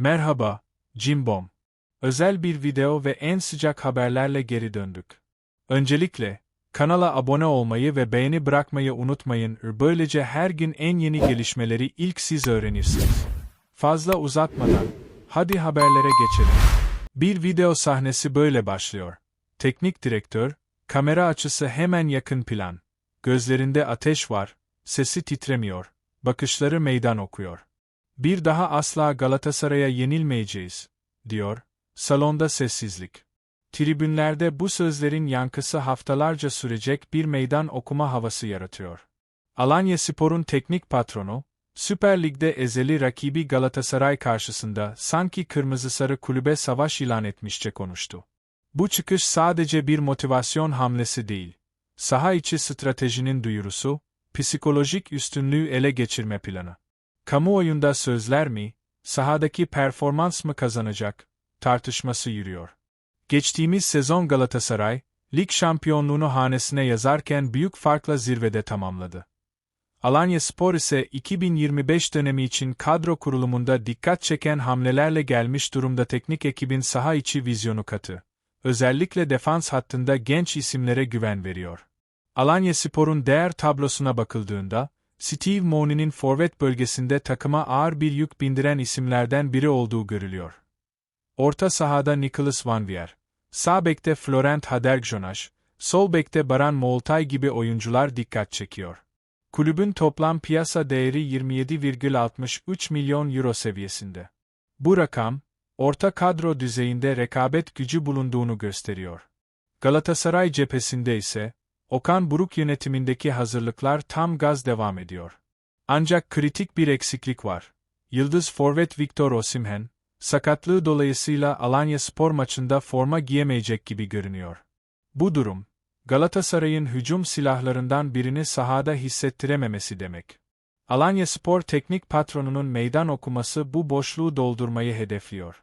Merhaba, Cimbom. Özel bir video ve en sıcak haberlerle geri döndük. Öncelikle, kanala abone olmayı ve beğeni bırakmayı unutmayın. Böylece her gün en yeni gelişmeleri ilk siz öğrenirsiniz. Fazla uzatmadan, hadi haberlere geçelim. Bir video sahnesi böyle başlıyor. Teknik direktör, kamera açısı hemen yakın plan. Gözlerinde ateş var, sesi titremiyor, bakışları meydan okuyor. Bir daha asla Galatasaray'a yenilmeyeceğiz, diyor. Salonda sessizlik. Tribünlerde bu sözlerin yankısı haftalarca sürecek bir meydan okuma havası yaratıyor. Alanya Spor'un teknik patronu, Süper Lig'de ezeli rakibi Galatasaray karşısında sanki kırmızı sarı kulübe savaş ilan etmişçe konuştu. Bu çıkış sadece bir motivasyon hamlesi değil. Saha içi stratejinin duyurusu, psikolojik üstünlüğü ele geçirme planı. Kamuoyunda sözler mi, sahadaki performans mı kazanacak, tartışması yürüyor. Geçtiğimiz sezon Galatasaray, lig şampiyonluğunu hanesine yazarken büyük farkla zirvede tamamladı. Alanya Spor ise 2025 dönemi için kadro kurulumunda dikkat çeken hamlelerle gelmiş durumda teknik ekibin saha içi vizyonu katı. Özellikle defans hattında genç isimlere güven veriyor. Alanya Spor'un değer tablosuna bakıldığında, Steve Mooney'nin forvet bölgesinde takıma ağır bir yük bindiren isimlerden biri olduğu görülüyor. Orta sahada Nicholas Van Vier, sağ bekte Florent Hadergjonaş, sol bekte Baran Moğoltay gibi oyuncular dikkat çekiyor. Kulübün toplam piyasa değeri 27,63 milyon euro seviyesinde. Bu rakam, orta kadro düzeyinde rekabet gücü bulunduğunu gösteriyor. Galatasaray cephesinde ise, Okan Buruk yönetimindeki hazırlıklar tam gaz devam ediyor. Ancak kritik bir eksiklik var. Yıldız forvet Victor Osimhen, sakatlığı dolayısıyla Alanya spor maçında forma giyemeyecek gibi görünüyor. Bu durum, Galatasaray'ın hücum silahlarından birini sahada hissettirememesi demek. Alanya Spor teknik patronunun meydan okuması bu boşluğu doldurmayı hedefliyor.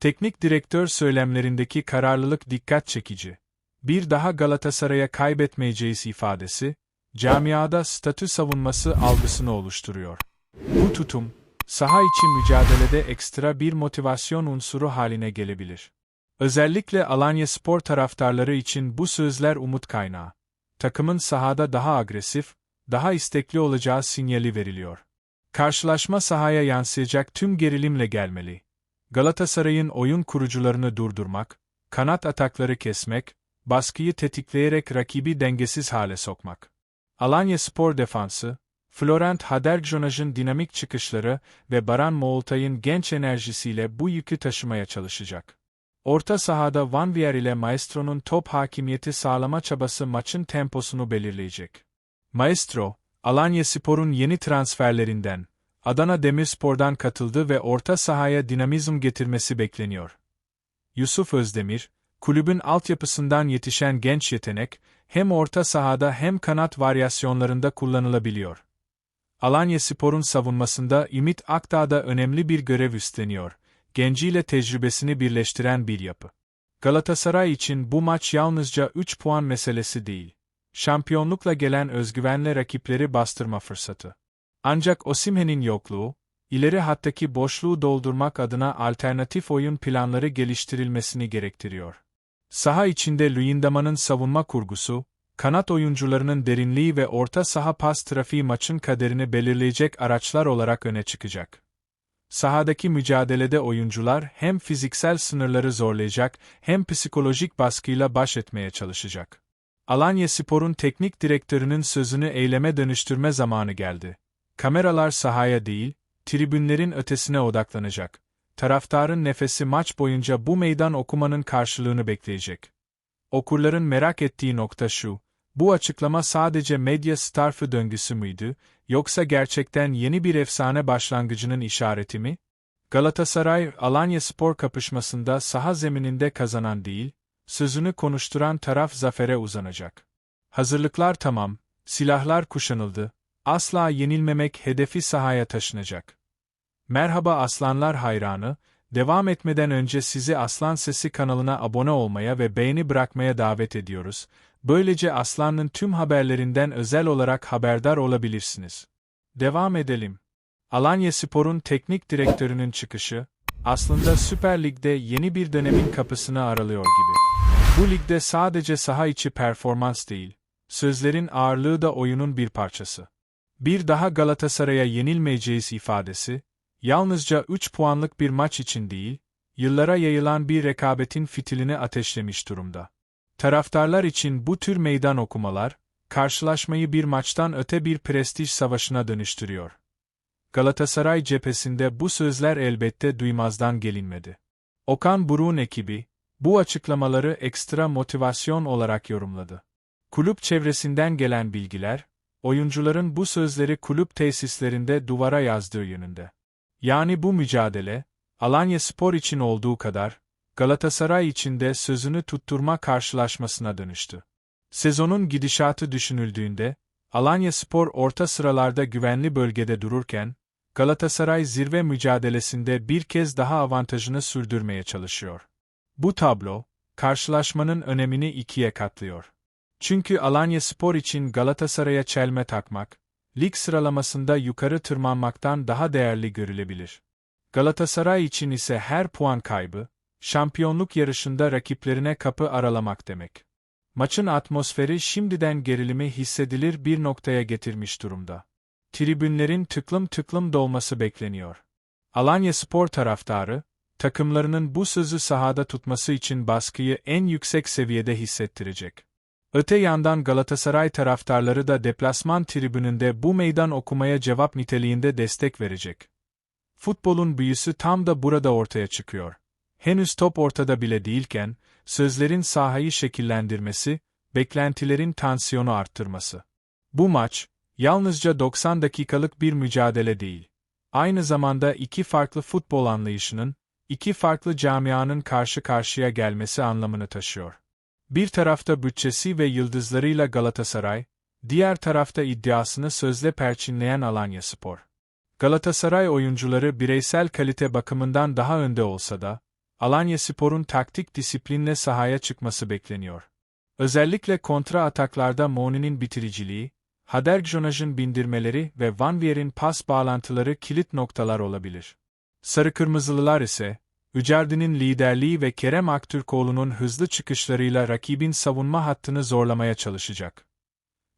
Teknik direktör söylemlerindeki kararlılık dikkat çekici. Bir daha Galatasaray'a kaybetmeyeceğiz ifadesi, camiada statü savunması algısını oluşturuyor. Bu tutum, saha içi mücadelede ekstra bir motivasyon unsuru haline gelebilir. Özellikle Alanya Spor taraftarları için bu sözler umut kaynağı. Takımın sahada daha agresif, daha istekli olacağı sinyali veriliyor. Karşılaşma sahaya yansıyacak tüm gerilimle gelmeli. Galatasaray'ın oyun kurucularını durdurmak, kanat atakları kesmek, baskıyı tetikleyerek rakibi dengesiz hale sokmak. Alanya Spor defansı, Florent Hadergjonaj'ın dinamik çıkışları ve Baran Moğoltay'ın genç enerjisiyle bu yükü taşımaya çalışacak. Orta sahada Van Vier ile Maestro'nun top hakimiyeti sağlama çabası maçın temposunu belirleyecek. Maestro, Alanya Spor'un yeni transferlerinden, Adana Demirspor'dan katıldı ve orta sahaya dinamizm getirmesi bekleniyor. Yusuf Özdemir, kulübün altyapısından yetişen genç yetenek, hem orta sahada hem kanat varyasyonlarında kullanılabiliyor. Alanya Spor'un savunmasında Ümit Akdağ da önemli bir görev üstleniyor genciyle tecrübesini birleştiren bir yapı. Galatasaray için bu maç yalnızca 3 puan meselesi değil. Şampiyonlukla gelen özgüvenle rakipleri bastırma fırsatı. Ancak Osimhen'in yokluğu, ileri hattaki boşluğu doldurmak adına alternatif oyun planları geliştirilmesini gerektiriyor. Saha içinde Luyendama'nın savunma kurgusu, kanat oyuncularının derinliği ve orta saha pas trafiği maçın kaderini belirleyecek araçlar olarak öne çıkacak. Sahadaki mücadelede oyuncular hem fiziksel sınırları zorlayacak hem psikolojik baskıyla baş etmeye çalışacak. Alanya Spor'un teknik direktörünün sözünü eyleme dönüştürme zamanı geldi. Kameralar sahaya değil, tribünlerin ötesine odaklanacak. Taraftarın nefesi maç boyunca bu meydan okumanın karşılığını bekleyecek. Okurların merak ettiği nokta şu, bu açıklama sadece medya starfı döngüsü müydü, yoksa gerçekten yeni bir efsane başlangıcının işareti mi? Galatasaray, Alanya spor kapışmasında saha zemininde kazanan değil, sözünü konuşturan taraf zafere uzanacak. Hazırlıklar tamam, silahlar kuşanıldı, asla yenilmemek hedefi sahaya taşınacak. Merhaba Aslanlar hayranı, devam etmeden önce sizi Aslan Sesi kanalına abone olmaya ve beğeni bırakmaya davet ediyoruz. Böylece Aslan'ın tüm haberlerinden özel olarak haberdar olabilirsiniz. Devam edelim. Alanya Spor'un teknik direktörünün çıkışı, aslında Süper Lig'de yeni bir dönemin kapısını aralıyor gibi. Bu ligde sadece saha içi performans değil, sözlerin ağırlığı da oyunun bir parçası. Bir daha Galatasaray'a yenilmeyeceğiz ifadesi, yalnızca 3 puanlık bir maç için değil, yıllara yayılan bir rekabetin fitilini ateşlemiş durumda. Taraftarlar için bu tür meydan okumalar, karşılaşmayı bir maçtan öte bir prestij savaşına dönüştürüyor. Galatasaray cephesinde bu sözler elbette duymazdan gelinmedi. Okan Buruk'un ekibi, bu açıklamaları ekstra motivasyon olarak yorumladı. Kulüp çevresinden gelen bilgiler, oyuncuların bu sözleri kulüp tesislerinde duvara yazdığı yönünde. Yani bu mücadele, Alanya Spor için olduğu kadar, Galatasaray için de sözünü tutturma karşılaşmasına dönüştü. Sezonun gidişatı düşünüldüğünde, Alanya Spor orta sıralarda güvenli bölgede dururken, Galatasaray zirve mücadelesinde bir kez daha avantajını sürdürmeye çalışıyor. Bu tablo, karşılaşmanın önemini ikiye katlıyor. Çünkü Alanya Spor için Galatasaray'a çelme takmak, lig sıralamasında yukarı tırmanmaktan daha değerli görülebilir. Galatasaray için ise her puan kaybı, şampiyonluk yarışında rakiplerine kapı aralamak demek. Maçın atmosferi şimdiden gerilimi hissedilir bir noktaya getirmiş durumda. Tribünlerin tıklım tıklım dolması bekleniyor. Alanya Spor taraftarı, takımlarının bu sözü sahada tutması için baskıyı en yüksek seviyede hissettirecek. Öte yandan Galatasaray taraftarları da deplasman tribününde bu meydan okumaya cevap niteliğinde destek verecek. Futbolun büyüsü tam da burada ortaya çıkıyor. Henüz top ortada bile değilken, sözlerin sahayı şekillendirmesi, beklentilerin tansiyonu arttırması. Bu maç, yalnızca 90 dakikalık bir mücadele değil. Aynı zamanda iki farklı futbol anlayışının, iki farklı camianın karşı karşıya gelmesi anlamını taşıyor. Bir tarafta bütçesi ve yıldızlarıyla Galatasaray, diğer tarafta iddiasını sözle perçinleyen Alanya Spor. Galatasaray oyuncuları bireysel kalite bakımından daha önde olsa da, Alanya Spor'un taktik disiplinle sahaya çıkması bekleniyor. Özellikle kontra ataklarda Moni'nin bitiriciliği, Hadergjonaj'ın bindirmeleri ve Van Weer'in pas bağlantıları kilit noktalar olabilir. Sarı Kırmızılılar ise, Ücerdi'nin liderliği ve Kerem Aktürkoğlu'nun hızlı çıkışlarıyla rakibin savunma hattını zorlamaya çalışacak.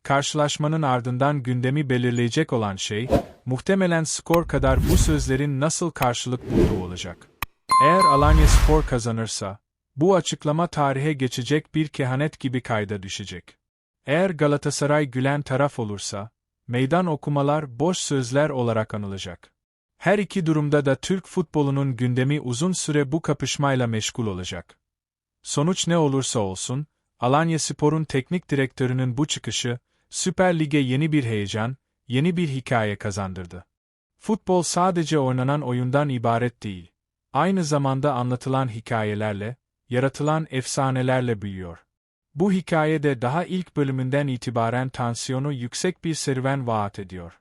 Karşılaşmanın ardından gündemi belirleyecek olan şey, muhtemelen skor kadar bu sözlerin nasıl karşılık bulduğu olacak. Eğer Alanya Spor kazanırsa, bu açıklama tarihe geçecek bir kehanet gibi kayda düşecek. Eğer Galatasaray gülen taraf olursa, meydan okumalar boş sözler olarak anılacak. Her iki durumda da Türk futbolunun gündemi uzun süre bu kapışmayla meşgul olacak. Sonuç ne olursa olsun, Alanya Spor'un teknik direktörünün bu çıkışı, Süper Lig'e yeni bir heyecan, yeni bir hikaye kazandırdı. Futbol sadece oynanan oyundan ibaret değil. Aynı zamanda anlatılan hikayelerle, yaratılan efsanelerle büyüyor. Bu hikaye de daha ilk bölümünden itibaren tansiyonu yüksek bir serüven vaat ediyor.